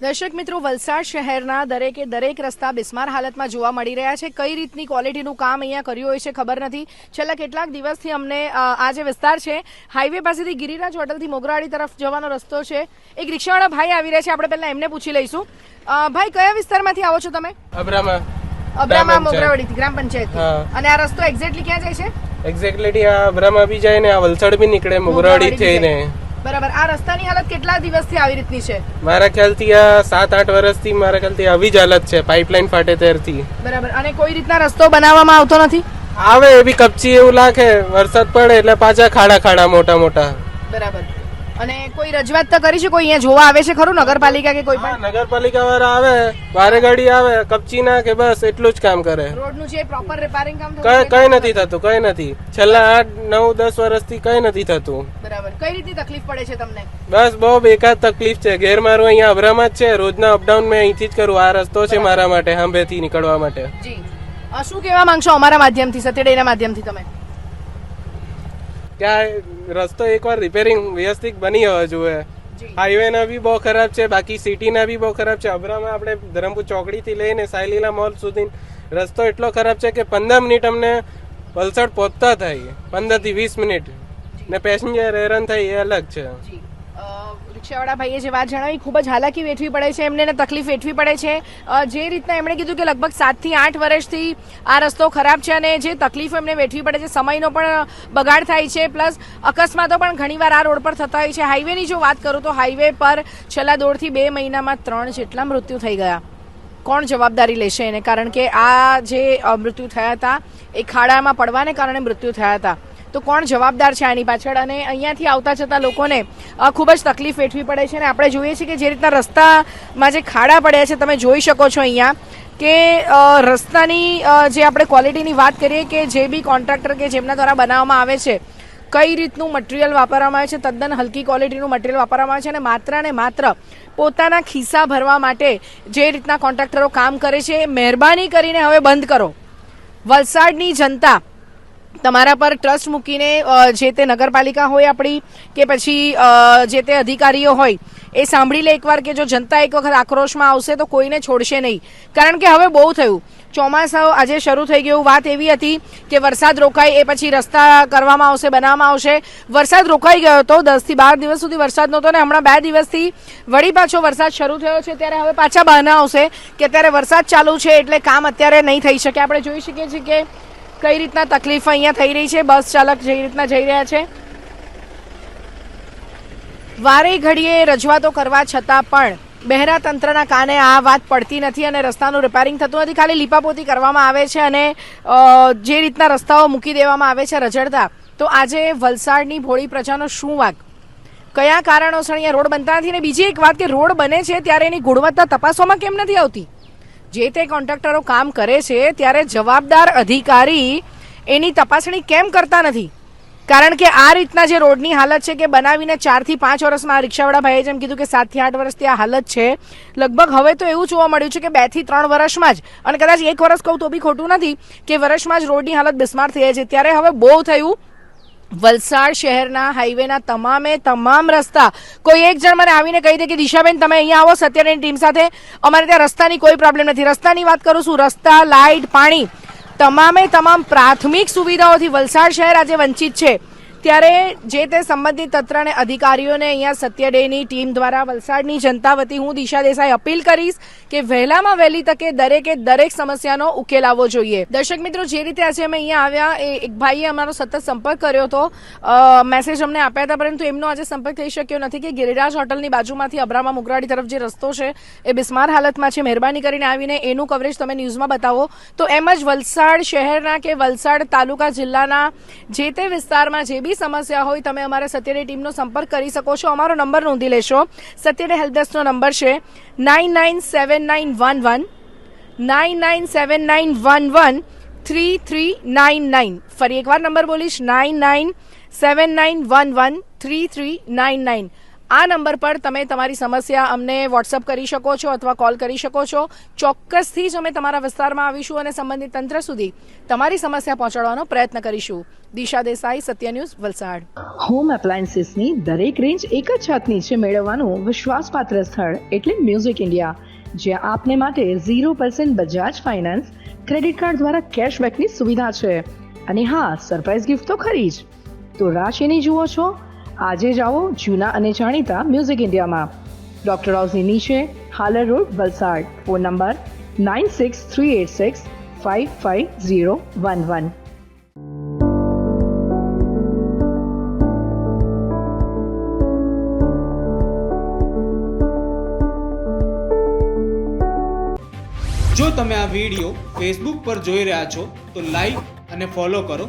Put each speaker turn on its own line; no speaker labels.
દર્શક મિત્રો વલસાડ શહેરના દરેકે દરેક રસ્તા બિસ્માર હાલતમાં જોવા મળી રહ્યા છે. કઈ રીતની ક્વોલિટીનું કામ અહીંયા કર્યું હોય છે ખબર નથી. છેલ્લા કેટલાક દિવસથી અમને આ જે વિસ્તાર છે હાઈવે પાસેથી ગિરિરાજ હોટલથી મોગરાળી તરફ જવાનો રસ્તો છે. એક રિક્ષાવાળા ભાઈ આવી રહ્યા છે. આપણે પહેલા એમને પૂછી લઈશું. ભાઈ કયા વિસ્તારમાંથી આવો છો તમે?
અબ્રામા.
અબ્રામા મોગરાવાડી ગ્રામ પંચાયત અને આ રસ્તો એક્ઝેક્ટલી ક્યાં જાય છે?
એક્ઝેક્ટલી આ અબ્રામા બી જાય ને આ વલસાડ બી નીકળે મોગરાડી થઈને.
બરાબર. આ રસ્તાની હાલત કેટલા દિવસથી આવી રીતની છે?
મારા ખ્યાલથી આ સાત આઠ વર્ષથી મારા ખ્યાલથી આવી જ હાલત છે પાઇપલાઇન ફાટે ત્યારથી.
બરાબર. અને કોઈ રીતના રસ્તો બનાવવામાં આવતો નથી?
આવે એ બી કપચી એવું લાગે વરસાદ પડે એટલે પાછા ખાડા ખાડા મોટા મોટા
બરાબર. અને કોઈ રજૂઆત તો કરી છે? કોઈ અહીંયા જોવા આવે છે ખરું? નગરપાલિકા કે કોઈ પણ?
નગરપાલિકા વાળા આવે બારે ગાડી આવે કપચી કે બસ એટલું જ કામ કરે.
રોડનું જે પ્રોપર રિપેરિંગ કામ
કઈ કઈ નથી થતું કઈ નથી. છેલ્લા આઠ નવ દસ વર્ષથી કઈ નથી થતું.
બરાબર. કઈ રીતે તકલીફ પડે છે તમને?
બસ બહુ બેકાર તકલીફ છે. ઘેર મારું અહીંયા અબ્રામા જ છે. રોજના અપડાઉન મેં અહીંથી જ કરું. આ રસ્તો છે મારા માટે હાંભેથી નીકળવા માટે.
જી. શું કહેવા માંગશો અમારા માધ્યમથી સત્યડેના માધ્યમથી તમે?
કે આ રસ્તો એકવાર રિપેરિંગ વ્યવસ્થિત બની હોવો જોઈએ.
જી.
હાઈવે ના બી બહુ ખરાબ છે બાકી સિટી ના બી બહુ ખરાબ છે. અબરામાં આપણે ધરમપુર ચોકડી થી લઈને સાયલીલા મોલ સુધી રસ્તો એટલો ખરાબ છે કે પંદર મિનિટ અમને વલસાડ પહોંચતા થાય. પંદરથી વીસ મિનિટ. ને પેસેન્જર હેરાન થાય એ અલગ છે.
રિક્ષાવાળા ભાઈએ જે વાત જણાવી, ખૂબ જ હાલાકી વેઠવી પડે છે, એમને તકલીફ વેઠવી પડે છે. જે રીતના એમણે કીધું કે લગભગ સાતથી આઠ વર્ષથી આ રસ્તો ખરાબ છે અને જે તકલીફો એમને વેઠવી પડે છે, સમયનો પણ બગાડ થાય છે, પ્લસ અકસ્માતો પણ ઘણીવાર આ રોડ પર થતા હોય છે. હાઈવેની જો વાત કરું તો હાઈવે પર છેલ્લા દોઢથી બે મહિનામાં ત્રણ જેટલા મૃત્યુ થઈ ગયા. કોણ જવાબદારી લેશે એને? કારણ કે આ જે મૃત્યુ થયા હતા, એ ખાડામાં પડવાને કારણે મૃત્યુ થયા હતા. તો કોણ જવાબદાર છે આની પાછળ? અને અહીંયાથી આવતા જતા લોકોને ખૂબ જ તકલીફ વેઠવી પડે છે અને આપણે જોઈએ છીએ કે જે રીતના રસ્તામાં જે ખાડા પડ્યા છે, તમે જોઈ શકો છો અહીંયા કે રસ્તાની જે આપણે ક્વોલિટીની વાત કરીએ કે જે બી કોન્ટ્રાક્ટર કે જેમના દ્વારા બનાવવામાં આવે છે, કઈ રીતનું મટીરિયલ વાપરવામાં આવે છે, તદ્દન હલકી ક્વોલિટીનું મટીરિયલ વાપરવામાં આવે છે અને માત્ર ને માત્ર પોતાના ખિસ્સા ભરવા માટે જે રીતના કોન્ટ્રાક્ટરો કામ કરે છે મહેરબાની કરીને હવે બંધ કરો. વલસાડની જનતા તમારા પર ટ્રસ્ટ મૂકીને જે તે નગરપાલિકા હોય આપણી કે પછી જે તે અધિકારીઓ હોય, એ સાંભળી લે એકવાર કે જો જનતા એક વખત આક્રોશમાં આવશે તો કોઈને છોડશે નહીં. કારણ કે હવે બહુ થયું. ચોમાસા આજે શરૂ થઈ ગયું. વાત એવી હતી કે વરસાદ રોકાય એ પછી રસ્તા કરવામાં આવશે, બનાવવામાં આવશે. વરસાદ રોકાઈ ગયો હતો દસથી બાર દિવસ સુધી વરસાદ નહોતો ને હમણાં બે દિવસથી વળી પાછો વરસાદ શરૂ થયો છે ત્યારે હવે પાછા બહાના આવશે કે અત્યારે વરસાદ ચાલુ છે એટલે કામ અત્યારે નહીં થઈ શકે. આપણે જોઈ શકીએ છીએ કે કઈ રીતના તકલીફ અહીંયા થઈ રહી છે? બસ ચાલક જે રીતના જઈ રહ્યા છે? વારે ઘડીએ રજૂઆતો કરવા છતાં પણ બહેરા તંત્રના કાને આ વાત પડતી નથી અને રસ્તાનું રિપેરિંગ થતું નથી. ખાલી લીપાપોતી કરવામાં આવે છે અને જે રીતના રસ્તાઓ મૂકી દેવામાં આવે છે રજડતા તો આજે વલસાડની ભોળી પ્રજાનો શું વાગ કયા કારણોસર અહીંયા રોડ બનતા નથી? અને બીજી એક વાત કે રોડ બને છે ત્યારે એની ગુણવત્તા તપાસવામાં કેમ નથી આવતી? જે તે કોન્ટ્રાક્ટરો કામ કરે છે ત્યારે જવાબદાર અધિકારી એની તપાસણી કેમ કરતા નથી? કારણ કે આ રીતના જે રોડની હાલત છે કે બનાવીને ચારથી પાંચ વર્ષમાં રિક્ષાવાળા ભાઈએ જેમ કીધું કે સાતથી આઠ વર્ષથી આ હાલત છે, લગભગ હવે તો એવું જોવા મળ્યું છે કે બેથી ત્રણ વર્ષમાં જ, અને કદાચ એક વર્ષ કહું તો બી ખોટું નથી, કે વર્ષમાં જ રોડની હાલત બિસ્માર થઈ જાય છે. ત્યારે હવે બહુ થયું વલસાડ શહેરના હાઈવેના તમામે તમામ રસ્તા. કોઈ એક જણ મને આવીને કહી દે કે, દિશાબેન, તમે અહીંયા આવો, સત્યની ટીમ સાથે. અમારે ત્યાં રસ્તાની કોઈ પ્રોબ્લેમ નથી. રસ્તાની વાત કરું છું. રસ્તા, લાઇટ, પાણી. તમામે તમામ પ્રાથમિક સુવિધાઓથી વલસાડ શહેર આજે વંચિત છે. ત્યારે જે તે સંબંધિત તંત્ર અને અધિકારીઓને અહીંયા સત્ય ડેની ટીમ દ્વારા વલસાડની જનતા વતી હું દિશા દેસાઈ અપીલ કરીશ કે વહેલામાં વહેલી તકે દરેકે દરેક સમસ્યાનો ઉકેલ આવવો જોઈએ. દર્શક મિત્રો, જે રીતે આજે અમે અહીંયા આવ્યા, એ એક ભાઈએ અમારો સતત સંપર્ક કર્યો હતો. મેસેજ અમને આપ્યા હતા, પરંતુ એમનો આજે સંપર્ક થઈ શક્યો નથી કે ગિરિરાજ હોટલની બાજુમાંથી અબ્રામા મુગરાડી તરફ જે રસ્તો છે, એ બિસ્માર હાલતમાં છે. મહેરબાની કરીને આવીને એનું કવરેજ તમે ન્યૂઝમાં બતાવો. તો એમ જ વલસાડ શહેરના કે વલસાડ તાલુકા જિલ્લાના જે તે વિસ્તારમાં જે બી સમસ્યા હોય, તમે અમારા સત્યડે ટીમનો સંપર્ક કરી શકો છો. અમારો નંબર નોંધી લેશો. સત્યડે હેલ્પડેસ્કનો નંબર છે. Nine nine seven nine one one nine nine seven nine one one three three nine nine ફરી એકવાર નંબર બોલીશ. Nine nine seven nine one one three three nine nine આ નંબર પર તમે તમારી સમસ્યા અમને વોટ્સઅપ કરી શકો છો અથવા કોલ કરી શકો છો. ચોક્કસથી જ અમે તમારા વિસ્તારમાં આવીશું અને સંબંધિત તંત્ર સુધી તમારી સમસ્યા પહોંચાડવાનો પ્રયત્ન કરીશું. દિશા દેસાઈ, સત્ય ન્યૂઝ, વલસાડ.
હોમ એપ્લાયન્સીસની દરેક રેન્જ એક જ છત નીચે મેળવવાનું વિશ્વાસપાત્ર સ્થળ એટલે મ્યુઝિક ઇન્ડિયા જ્યાં આપને માટે zero percent Bajaj finance credit card દ્વારા કેશબેકની સુવિધા છે. અને હા સરપ્રાઇઝ ગિફ્ટ તો ખરી જ. તો રાશિની જુઓ છો આજે જાઓ જૂના અને જાણીતા મ્યુઝિક ઇન્ડિયામાં. ડોક્ટર હાઉસની નીચે Halar road, Valsad. Phone number nine six three eight six five five zero one one.
જો તમે આ વીડિયો ફેસબુક પર જોઈ રહ્યા છો, તો લાઈક અને ફોલો કરો.